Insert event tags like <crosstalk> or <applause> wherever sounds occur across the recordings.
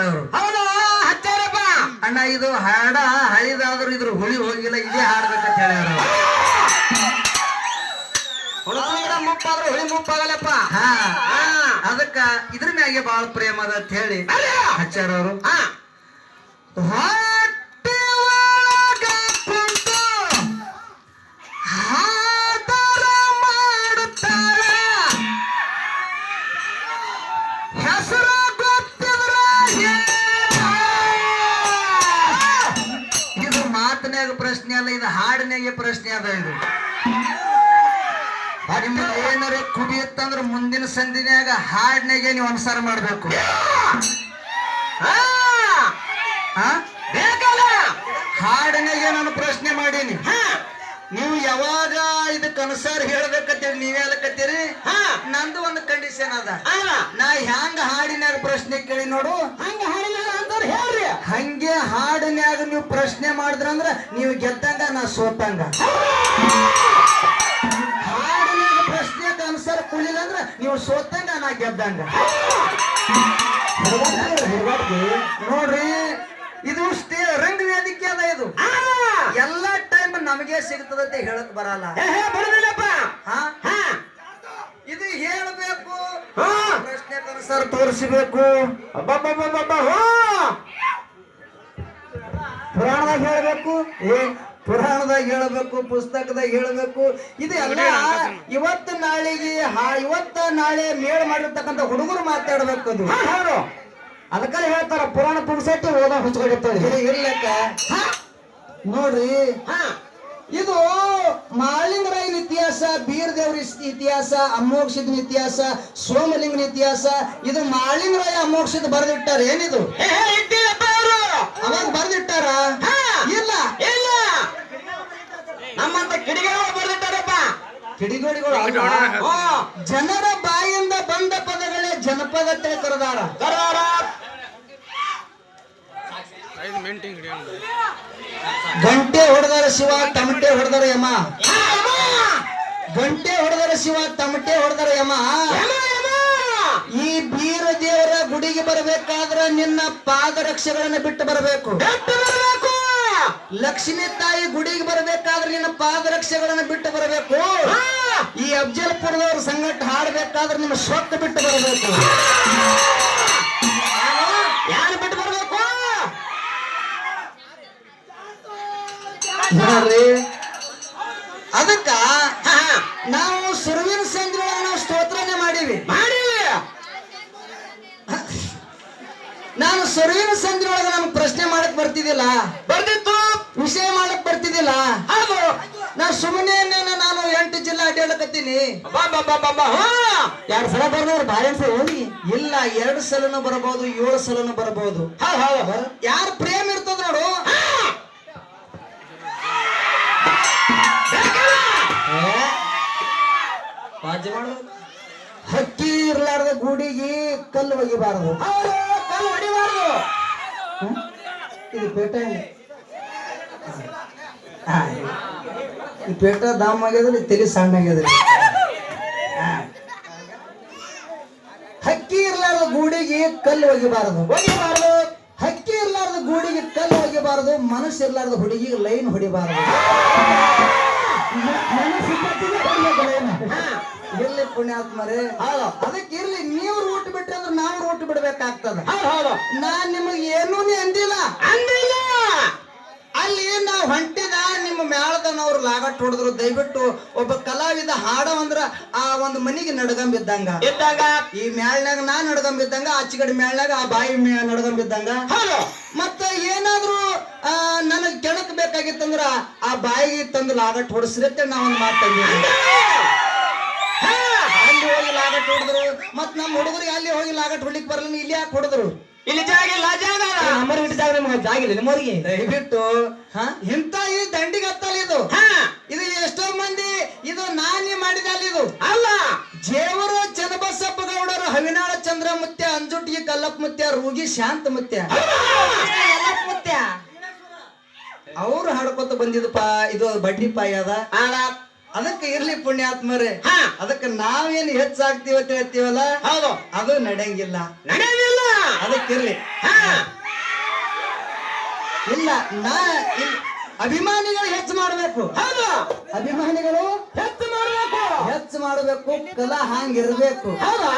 ಹಾಡಲಿಕ್ಕೆ ಅವರು ಹೌದಾ? ಹಚ್ಚಾರಪ್ಪ. ಅಣ್ಣ ಇದು ಹಾಡ ಹಳಿದಾದ್ರು ಇದ್ರ ಹುಳಿ ಹೋಗಿಲ್ಲ ಇದೇ ಹಾಡ್ಬೇಕಂತ ಹೇಳ್ಯಾರ ಮುಪ್ಪಾದ್ರೆ ಹುಳಿ ಮುಪ್ಪಾಗಲ್ಲಪ್ಪ. ಹಾ ಅದಕ್ಕ ಇದ್ರ ಮ್ಯಾಗೆ ಬಾಳ ಪ್ರೇಮ ಅದ ಅಂತ ಹೇಳಿ ಹಚ್ಚಾರವರು ಹಚ್ಚಾರ ಅವರು ಹಾ ಪ್ರಶ್ನೆ ಅಲ್ಲ ಇದು ಹಾಡಿನಾಗೆ ಪ್ರಶ್ನೆ ಅದ ಇದು. ನಿಮ್ಗೆ ಏನಾರ ಕುಡಿಯುತ್ತಂದ್ರ ಮುಂದಿನ ಸಂದಿನ್ಯಾಗ ಹಾಡಿನಾಗೆ ನೀವು ಅನುಸಾರ ಮಾಡ್ಬೇಕು. ಹಾಡಿನಾಗೆ ನಾನು ಪ್ರಶ್ನೆ ಮಾಡೀನಿ. ಹಾ. ನೀವು ಯಾವಾಗ ಇದಕ್ಕೆ ಅನುಸಾರ ಹೇಳ್ಬೇಕತ್ತೀರಿ ನೀವೇ ಅಲ್ಲಕತ್ತೀರಿ ಹಾ. ನಂದು ಒಂದು ಕಂಡೀಷನ್ ಅದ. ನಾ ಹ್ಯಾಂಗ ಹಾಡಿನಾಗ ಪ್ರಶ್ನೆ ಕೇಳಿ ನೋಡು. ಹಂಗ ಹಾಡಿಲ್ಲ? ಅಂತಾರ ಹೇಳ್ರಿ. ಹಂಗೆ ಹಾಡಿನ್ಯಾಗ ನೀವು ಪ್ರಶ್ನೆ ಮಾಡಿದ್ರಂದ್ರ ನೀವು ಗೆದ್ದಂಗ ನಾ ಸೋತಂಗ. ಹಾಡಿನ್ಯಾಗ ಪ್ರಶ್ನೆ ಅನುಸಾರ ಕುಳಿಲ್ಲ ಅಂದ್ರ ನೀವು ಸೋತಂಗ ನಾ ಗೆದ್ದಂಗ. ನೋಡ್ರಿ ಇದು ಸ್ಟೇ ರಂಗ ವೇದಿಕೆ ಅದ ಇದು. ಎಲ್ಲಾ ಟೈಮ್ ನಮಗೆ ಸಿಗ್ತದಂತೆ ಹೇಳಕ್ ಬರಲ್ಲ. ಬರುದಿಲ್ಲಪ್ಪ. ಇದು ಹೇಳಬೇಕು ಅನುಸಾರ ತೋರಿಸಬೇಕು. ಪುರಾಣದಾಗ ಹೇಳಬೇಕು ಏ ಪುರಾಣದಾಗ ಹೇಳಬೇಕು ಪುಸ್ತಕದಾಗ ಹೇಳಬೇಕು. ಇದು ಎಲ್ಲ ಇವತ್ತು ನಾಳೆಗೆ ಹಾ ಇವತ್ತು ನಾಳೆ ಮೇಳ ಮಾಡಿರ್ತಕ್ಕಂಥ ಹುಡುಗರು ಮಾತಾಡ್ಬೇಕು ಅದು. ಹೌದು ಅದಕ್ಕೆ ಹೇಳ್ತಾರ ಪುರಾಣ ಪುಸ್ತಕ ಓದ ಹುಚ್ಕೊಂಡಿರ್ತಾರೆ ಇರ್ಲಕ್ಕ ನೋಡ್ರಿ. ಹಾ. ಇದು ಮಾಳಿಂಗರಾಯನ ಇತಿಹಾಸ ಬೀರದೇವ್ರ ಇತಿಹಾಸ ಅಮೋಕ್ಷದ ಇತಿಹಾಸ ಸೋಮಲಿಂಗನ ಇತಿಹಾಸ ಇದು ಮಾಳಿಂಗರಾಯ ಅಮೋಕ್ಷದ ಬರೆದಿಟ್ಟಾರ ಏನಿದು? ಅವಾಗ ಬರೆದಿಟ್ಟಾರ? ಹಾ! ಇಲ್ಲ. ಇಲ್ಲ! ನಮ್ಮಂತ ಕಿಡಿಗಳ ಬರೆದಿಟ್ಟಾರಪ್ಪ. ಕಿಡಿಗೋಡಿಗಳು ಹಾ. ಜನರ ಬಾಯಿಂದ ಬಂದ ಪದಗಳೇ ಜನಪದ ಕರೆದಾರ. ಕರೆದಾರ. ಗಂಟೆ ಶಿವ ತಮಟೆ ಹೊಡೆದರು ಯಮ. ಗಂಟೆ ಹೊಡೆದರು ಶಿವ ತಮಟೆ ಹೊಡೆದರು ಯಮ! ಈ ಬೀರ ದೇವರ ಗುಡಿಗೆ ಬರಬೇಕಾದ್ರ ನಿನ್ನ ಪಾದರಕ್ಷೆಗಳನ್ನ ಬಿಟ್ಟು ಬರಬೇಕು. ಲಕ್ಷ್ಮೀ ತಾಯಿ ಗುಡಿಗೆ ಬರಬೇಕಾದ್ರೆ ನಿನ್ನ ಪಾದರಕ್ಷೆಗಳನ್ನ ಬಿಟ್ಟು ಬರಬೇಕು. ಈ ಅಫ್ಜಲ್ಪುರದವ್ರ ಸಂಗಟ ಹಾಡ್ಬೇಕಾದ್ರೆ ನಿಮ್ಮ ಸ್ವತ್ತು ಬಿಟ್ಟು ಬರಬೇಕು. ಯಾರು ಬರ್ಬೇಕು ಅದಕ್ಕ ನಾವು ಸುರುವಿನ ಸಂಜೆ ನಾವು ಸ್ತೋತ್ರನೇ ಮಾಡೀವಿ. ಮಾಡೀವಿ. ನಾನು ಸುರುವಿನ ಒಳಗ ನಮ್ಗೆ ಪ್ರಶ್ನೆ ಮಾಡಕ್ ಬರ್ತಿದ್ದಿಲ್ಲ. ಬರ್ತಿತ್ತು ವಿಷಯ ಮಾಡಕ್ ಬರ್ತಿದ್ದಿಲ್ಲ. ಹೌದು. ನಾ ಸುಮ್ಮನೆ ನಾನು ಎಂಟು ಜಿಲ್ಲಾ ಅಡ್ಡಾಡಕತ್ತೀನಿ ಎರಡ್ ಸಲ ಬರ್ದವ್ರು ಭಾರಿ ಹೋಗಿ. ಇಲ್ಲ ಎರಡು ಸಲನು ಬರಬಹುದು ಏಳು ಸಲನು ಬರಬಹುದು ಹೌದು ಹೌದು. ಯಾರ ಪ್ರೇಮ ಇರ್ತದ ನೋಡು. ಮಾಡು. ಹಕ್ಕಿ ಇರ್ಲಾರ್ದ ಗೂಡಿಗೆ ಕಲ್ಲು ಒಗಿಬಾರದು. ಕಲ್ಲು ಹೊಡಿಬಾರದು? ಇದು ಪೇಟ ಈ ಪೇಟ ದಾಮ್ ಆಗ್ಯದ್ರಿ ತಲೆ ಸಣ್ಣ ಆಗ್ಯದ್ರಿ. ಹಕ್ಕಿ ಇರ್ಲಾರ್ದ ಗೂಡಿಗೆ ಕಲ್ಲು ಒಗಿಬಾರದು. ಒಗಿಬಾರದು. ಹಕ್ಕಿ ಇರ್ಲಾರ್ದ ಗೂಡಿಗೆ ಕಲ್ಲು ಒಗಿಬಾರದು ಮನಸ್ಸು ಇರ್ಲಾರ್ದ ಹುಡುಗಿಗೆ ಲೈನ್ ಹೊಡಿಬಾರದು. ಇರ್ಲಿ ಪುಣ್ಯಾತ್ಮರೇ. ಅದಕ್ಕೆ ಇರ್ಲಿ ನೀವು ರೂಟ್ ಬಿಟ್ರೆ ಅಂದ್ರೆ ನಾವು ರೂಟ್ ಬಿಡ್ಬೇಕಾಗ್ತದ. ನಾನ್ ನಿಮಗೆ ಏನೂ ಅಂದಿಲ್ಲ. ಅಂದಿಲ್ಲ ಅಲ್ಲಿ ನಾವು ಹೊಂಟಿದ ನಿಮ್ಮ ಮೇಳದನವ್ರು ಲಾಗಟ್ ಹೊಡೆದ್ರು ದಯವಿಟ್ಟು ಒಬ್ಬ ಕಲಾವಿದ ಹಾಡವಂದ್ರ ಅಂದ್ರ ಆ ಒಂದು ಮನಿಗೆ ನಡ್ಗಂಬಿದ್ದಂಗ. ಇದ್ದಾಗ ಈ ಮ್ಯಾಳ್ನಾಗ ನಾ ನಡ್ಗಂಬಿದ್ದಂಗ ಆಚೆಗಡೆ ಮ್ಯಾಳ್ನಾಗ ಆ ಬಾಯಿ ನಡ್ಗಂಬಿದ್ದಂಗ. ಮತ್ತ ಏನಾದ್ರೂ ಆ, ನನಗ್ ಕೆಣಕ್ ಬೇಕಾಗಿತ್ತಂದ್ರ ಆ ಬಾಯಿಗೆ ತಂದು ಲಾಗಟ್ ಹೊಡಿಸಿರತ್ತೆ ನಾ ಒಂದ್ ತಂದಿದ್ದೆ ಹಾ, ಅಲ್ಲಿ ಹೋಗಿ ಲಾಗಟ್ ಹೊಡೆದ್ರು ಮತ್ ನಮ್ಮ ಹುಡುಗರಿಗೆ ಅಲ್ಲಿ ಹೋಗಿ ಲಾಗಟ್ ಹೊಡ್ಲಿಕ್ ಬರಲಿಲ್ಲ ಇಲ್ಲಿ ಯಾಕೆ ಹೊಡೆದ್ರು? ಇಲ್ಲಿ ಜಾಗ ಇಲ್ಲ ಜಾಗ. ನಂಬರ್ ಇಟ್ಟು ಜಾಗ ನಿಮ್ಗೆ ಜಾಗ ಇಲ್ಲ ನಿಮ್ಮವ್ರಿಗೆ ದಯವಿಟ್ಟು ಇಂತ ಈ ದಂಡಿಗೆ ಹತ್ತಲ್ಲ ಇದು. ಹಾ. ಇದು ಎಷ್ಟೋ ಮಂದಿ ಇದು ನಾನೇ ಮಾಡಿದ ಅಲ್ಲಿ ಇದು. ಅಲ್ಲ. ಜೇವರು ಚನ್ನಬಸಪ್ಪ ಗೌಡರು ಹವಿನಾಳ ಚಂದ್ರಮುತ್ಯ ಅಂಜುಟಿಗೆ ಕಲ್ಲಪ್ಪ ಮುತ್ಯ ರೂಗಿ ಶಾಂತ ಮುತ್ಯ. ಮುತ್ಯ. ಅವ್ರು ಹಾಡ್ಕೊತ ಬಂದಿದ್ದಪ್ಪ ಇದು ಬಡ್ಡಿ ಪಾಯ ಅದ. ಅದಕ್ಕೆ ಇರ್ಲಿ ಪುಣ್ಯಾತ್ಮರೇ. ಹಾ. ಅದಕ್ಕೆ ನಾವೇನು ಹೆಚ್ಚಾಗ್ತೀವಿ ಅಂತ ಹೇಳ್ತೀವಲ್ಲ? ಹೌದು. ಅದು ನಡೆಯಂಗಿಲ್ಲ. ನಡೆಯೋದಿಲ್ಲ ಅದಕ್ಕಿರ್ಲಿ. ಇಲ್ಲ ನಾ ಅಭಿಮಾನಿಗಳು ಹೆಚ್ಚು ಮಾಡಬೇಕು. ಹೌದು. ಅಭಿಮಾನಿಗಳು ಹೆಚ್ಚು ಮಾಡಬೇಕು. ಹೆಚ್ಚು ಮಾಡಬೇಕು ಕಲಾ ಹಾಂಗಿರ್ಬೇಕು ಹೌದಾ?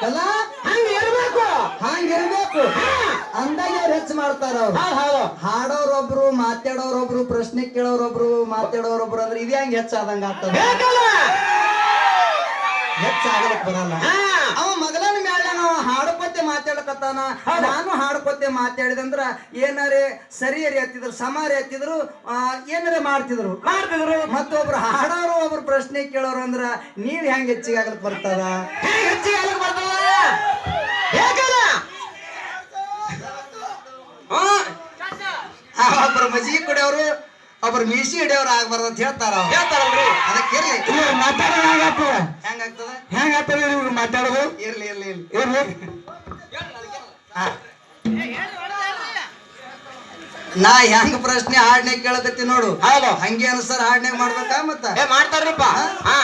ಕಲಾ ಹಂಗ ಇರ್ಬೇಕು ಹಾಂಗಿರ್ಬೇಕು ಅಂದಾಗ ಅವ್ರು ಹೆಚ್ಚು ಮಾಡ್ತಾರ ಅವ್ರು. ಹಾಡೋರೊಬ್ರು ಮಾತಾಡೋರೊಬ್ರು ಪ್ರಶ್ನೆ ಕೇಳೋರೊಬ್ರು ಮಾತಾಡೋರೊಬ್ರು ಅಂದ್ರೆ ಇದೇ ಹಂಗ ಹೆಚ್ಚಾದಂಗ ಆಗ್ತದೆ? ಹೆಚ್ಚಾಗಲಿಕ್ಕೆ ಹೆಚ್ಚಾಗಲಕ್ ಬರಲ್ಲ. ಅವ ಮಗಲನ ಮೇಲೆ ನಾವು ಹಾಡ್ಕೊತೆ ಮಾತಾಡಕತ್ತಾನ ನಾನು ಹಾಡ್ಕೊತೆ ಮಾತಾಡಿದಂದ್ರ ಏನಾರೆ ಸರಿಯರಿ ಹತ್ತಿದ್ರು ಸಮಾರಿ ಹತ್ತಿದ್ರು ಏನಾರೆ ಮಾಡ್ತಿದ್ರು? ಮಾಡ್ತಿದ್ರು. ಮತ್ತೊಬ್ರು ಹಾಡೋರು ಒಬ್ರು ಪ್ರಶ್ನೆ ಕೇಳೋರು ಅಂದ್ರ ನೀವ್ ಹೆಂಗ್ ಹೆಚ್ಚಿಗೆ ಆಗ್ಲಕ್ ಬರ್ತದ? ಹೆಂಗ್ ಹೆಚ್ಚಿಗೆ ಆಗಕ್ ಬರ್ತದ? ಒಬ್ರು ಮಜ್ಜಿಗೆ ಕುಡಿಯೋರು ಒಬ್ರು ಮೀಸಿ ಹಿಡಿಯವ್ರು ಆಗ್ಬಾರ್ದು ಅಂತ ಹೇಳ್ತಾರ. ಹೇಳ್ತಾರಲ್ರಿ. ಅದಕ್ಕೆ ಇರ್ಲಿ. ಮಾತಾಡೋದು ಹೆಂಗಾಗ್ತದ ಇವ್ರು ಮಾತಾಡೋದು? ಇರ್ಲಿ ಇರ್ಲಿ. ಇರ್ಲಿ. ನಾ ಹೆಂಗ್ ಪ್ರಶ್ನೆ ಹಾಡ್ನೆ ಕೇಳಕತ್ತಿ ನೋಡು. ಹೌದು ಹಂಗೆ ಅನ್ಸರ್ ಹಾಡ್ನೆ ಮಾಡ್ಬೇಕಾ ಮತ್ತೆ? ಏ ಮಾಡ್ತಾರ್ರಿಪ್ಪ. ಹಾ?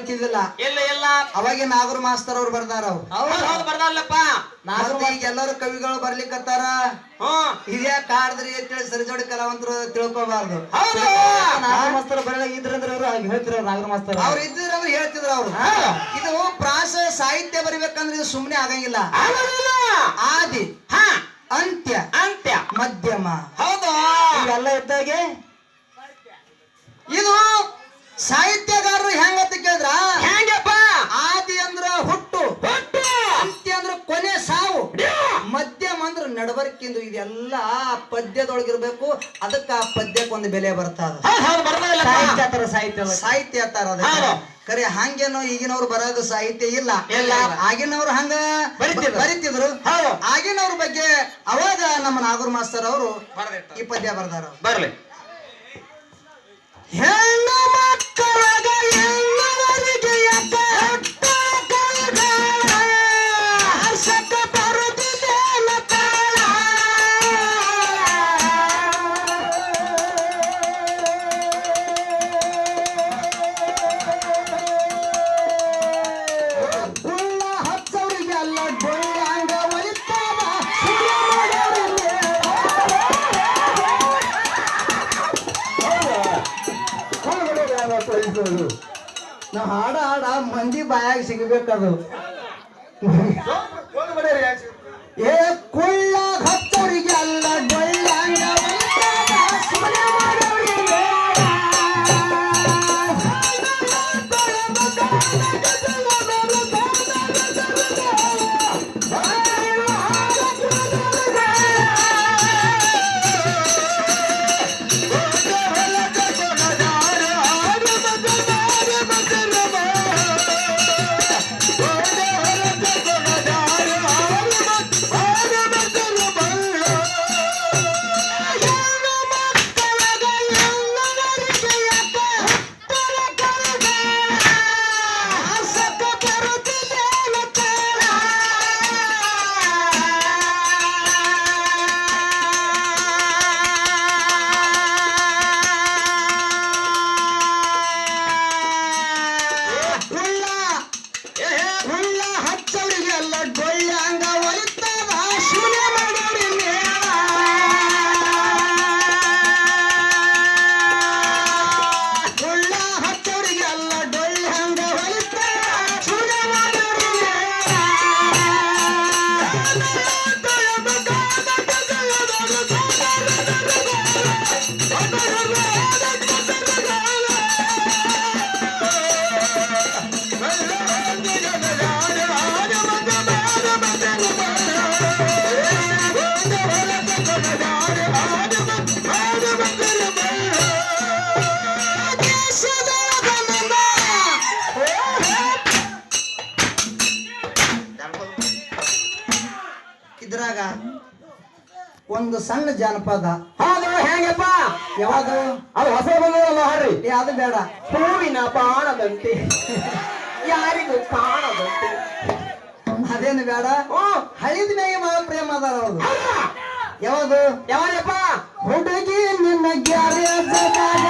ಬರಿತಿದ್ದಿಲ್ಲ ಇಲ್ಲ ಇಲ್ಲ. ಅವಾಗೆ ನಾಗರು ಮಾಸ್ತರ್ ಅವ್ರು ಬರ್ತಾರ ಅವ್ರು. ಹೌದು ಹೌದು ಬರ್ದಲ್ಲಪ್ಪ ಮತ್ತೆ ಈಗ ಎಲ್ಲರೂ ಕವಿಗಳು ಬರ್ಲಿಕ್ಕತ್ತಾರ? ಹಿರಿಯ ಇದೇ ಕಾಡ್ದ್ರಿ ಅಂತೇಳಿ ಸರಿಜೋಡಿ ಕಲಾವಂತರು ತಿಳ್ಕೋಬಾರ್ದು. ಹೌದು. ನಾಗರ ಮಾಸ್ತರ್ ಬರಲ್ಲ ಇದ್ರಂದ್ರೆ ಅವ್ರು ಹೇಳ್ತಿರ ನಾಗರ ಮಾಸ್ತರ್ ಅವ್ರು. ಇದ್ರ ಅವ್ರು ಹೇಳ್ತಿದ್ರು ಅವ್ರು. ಇದು ಪ್ರಾಸ ಸಾಹಿತ್ಯ ಬರಿಬೇಕಂದ್ರೆ ಇದು ಸುಮ್ನೆ ಆಗಂಗಿಲ್ಲ. ಆದಿ ಹಾ. ಅಂತ್ಯ ಅಂತ್ಯ. ಮಧ್ಯಮ. ಹೌದು. ಇವೆಲ್ಲ ಇದ್ದಾಗೆ ಇದು ಸಾಹಿತ್ಯಗಾರರು ನಡವರ್ಕಿಂದು ಇದೆಲ್ಲ ಪದ್ಯದೊಳಗಿರ್ಬೇಕು. ಅದಕ್ಕೆ ಆ ಪದ್ಯಕ್ಕೆ ಒಂದು ಬೆಲೆ ಬರ್ತದ ಸಾಹಿತ್ಯ ತರ ಸಾಹಿತ್ಯ. ಸಾಹಿತ್ಯ ಅಂತಾರ ಕರೆ ಹಂಗೇನೋ ಈಗಿನವ್ರು ಬರೋದು ಸಾಹಿತ್ಯ ಇಲ್ಲ. ಆಗಿನವ್ರು ಹಂಗ ಬರಿತಿದ್ರು. ಆಗಿನವ್ರ ಬಗ್ಗೆ ಅವಾಗ ನಮ್ಮ ನಾಗೂರ್ ಮಾಸ್ತರ್ ಅವರು ಈ ಪದ್ಯ ಬರ್ದಾರ ಬರ್ಲಿ. ಹೆಣ್ಣು ಹಾಡ ಮಂದಿ ಬಾಯಾಗ ಸಿಗಬೇಕದು ಏ ಕುಳ್ಳ ಹತ್ತವರಿಗೆ ಅಲ್ಲ ಡೊಳ್ಳಂಗ ಒಂದು ಸಣ್ಣ ಜಾನಪದ. ಹೌದು ಹೆಂಗಪ್ಪ? ಯಾವುದು? ಅದು ಹೊಸ ಬಂದದಲ್ಲ ಹಾಡ್ರಿ ಅದು ಬೇಡ. ಹೂವಿನ ಬಾಣದಂತೆ. ಯಾರಿಗೂ ಕಾಣದಂತೆ. ಅದೇನು ಬೇಡ? ಓ ಹಳಿದ ಮೇಲೆ ಮಾಡ ಪ್ರೇಮ ಅದಾರ ಅವರು. ಯಾವುದು? ಹುಡುಗಿ ನಿನ್ನ ಗ್ಯಾರೇಜದಾಗ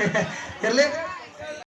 <laughs> ನನ್ನ